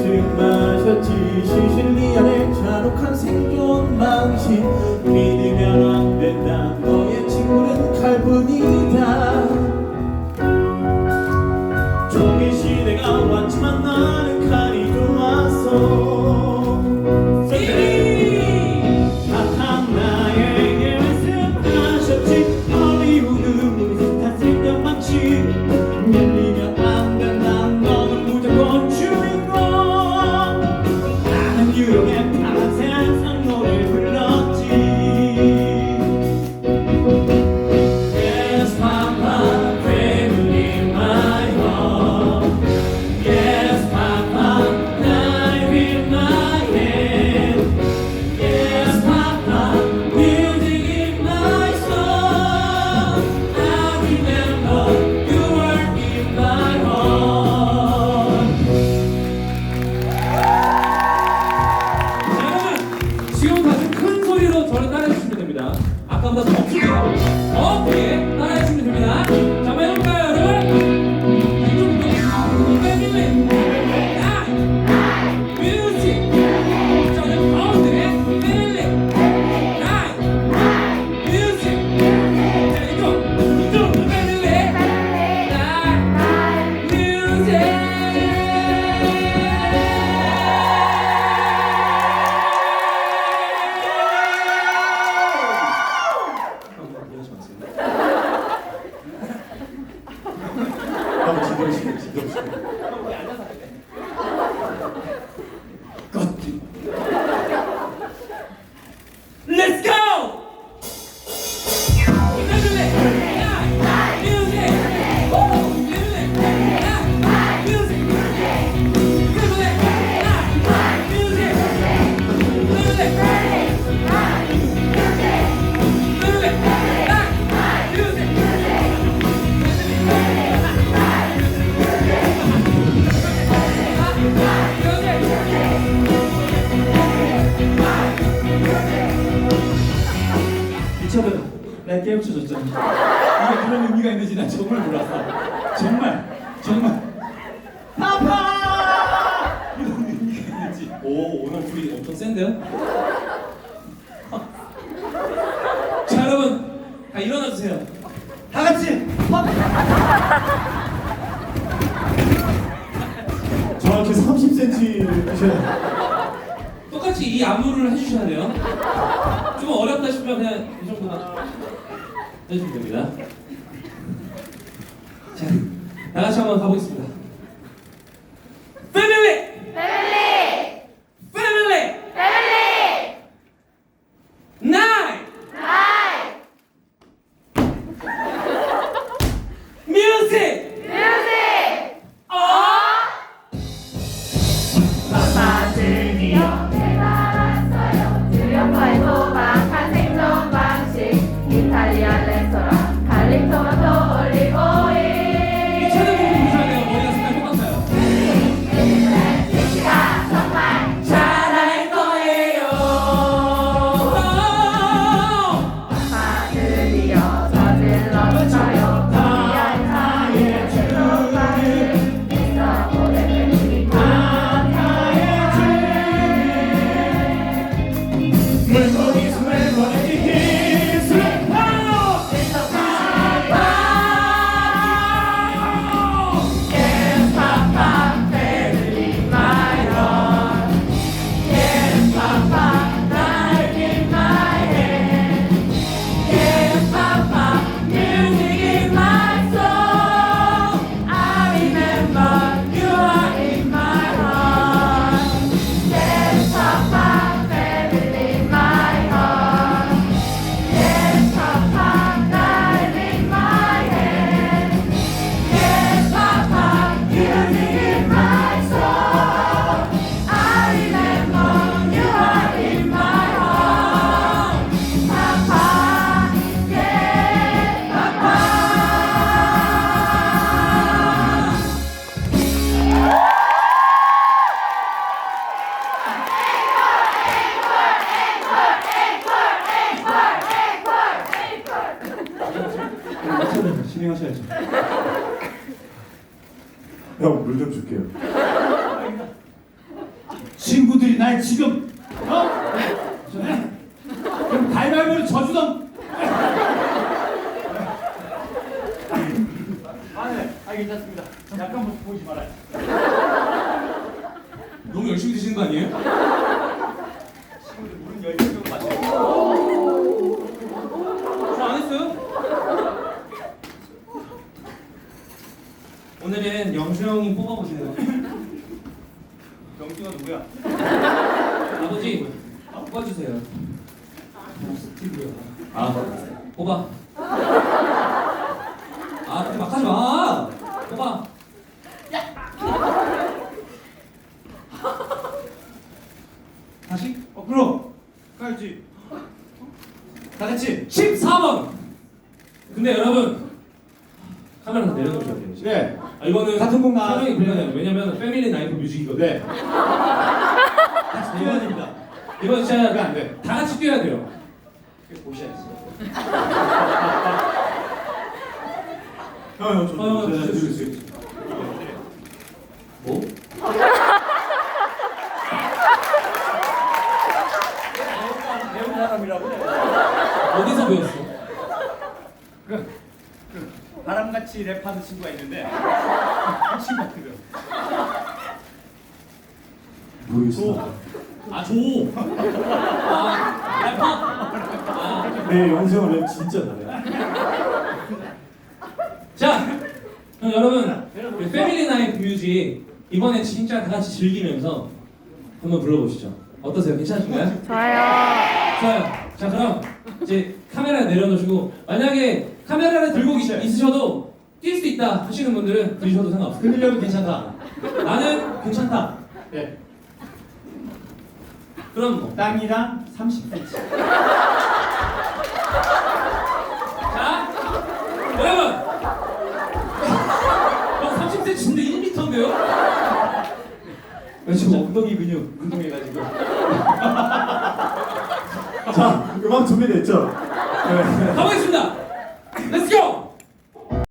일찍 마셨지. 시실리안의 잔혹한 생존 방식 믿으면 안 된다 가르쳐줬잖아. 이게 그런 의미가 있는지 난 정말 몰랐어. 정말, 정말. 파파! 이런 의미가 있는지. 오, 오늘 둘이 엄청 센데요? 어? 자, 여러분. 다 일어나주세요. 다 같이! 저렇게 30cm 하셔야 똑같이 이 안무를 해주셔야 돼요. 좀 어렵다 싶으면 그냥 해주면 됩니다. 자, 다 같이 한번 가보겠습니다. 진행하셔야죠. 형, 물 좀 줄게요. 친구들이 날 지금 뽑아보시는 거. 영수가 누구야? 아버지 뽑아주세요. 아 뽑아. 아 그렇게 막 하지 마. 뽑아. 다시 어 그럼 가야지 다 같이 14번. 근데 여러분 카메라 다 내려놓으셔야 돼요. 지금. 네 아, 이거는 같은 곡 나- 설명이 불가능해요. 왜냐면 패밀리 나이프 뮤직이거든. 네. 같이 뛰어야 됩니다 이건 진짜 그게 안 돼. 다 같이 뛰어야 돼요. 보셔야지 형 형 저, 어, 저, 저, 저, 저, 저, 저, 사람이라고 어디서 배웠어? 그, 그 바람 같이 랩하는 친구가 있는데 그 친구거든 모르겠어. 아 조. 아 래퍼. 아. 내 영상 랩 진짜 잘해. 자, 그럼 여러분 우리 패밀리 나이프 뮤직 이번에 진짜 다 같이 즐기면서 한번 불러보시죠. 어떠세요? 괜찮으신가요? 좋아요. 좋아요. 자 그럼 이제 카메라 내려놓으시고 만약에 카메라를 들고 있, 있으셔도 뛸 수 있다 하시는 분들은 들으셔도 상관없어요. 흔들려도 괜찮다 나는 괜찮다. 네 그럼 뭐. 땅이랑 30cm 자, 여러분. 형 30cm인데 1m인데요? 지금 엉덩이 근육 운동해가지고 자 음악 준비됐죠? 네. 가보겠습니다.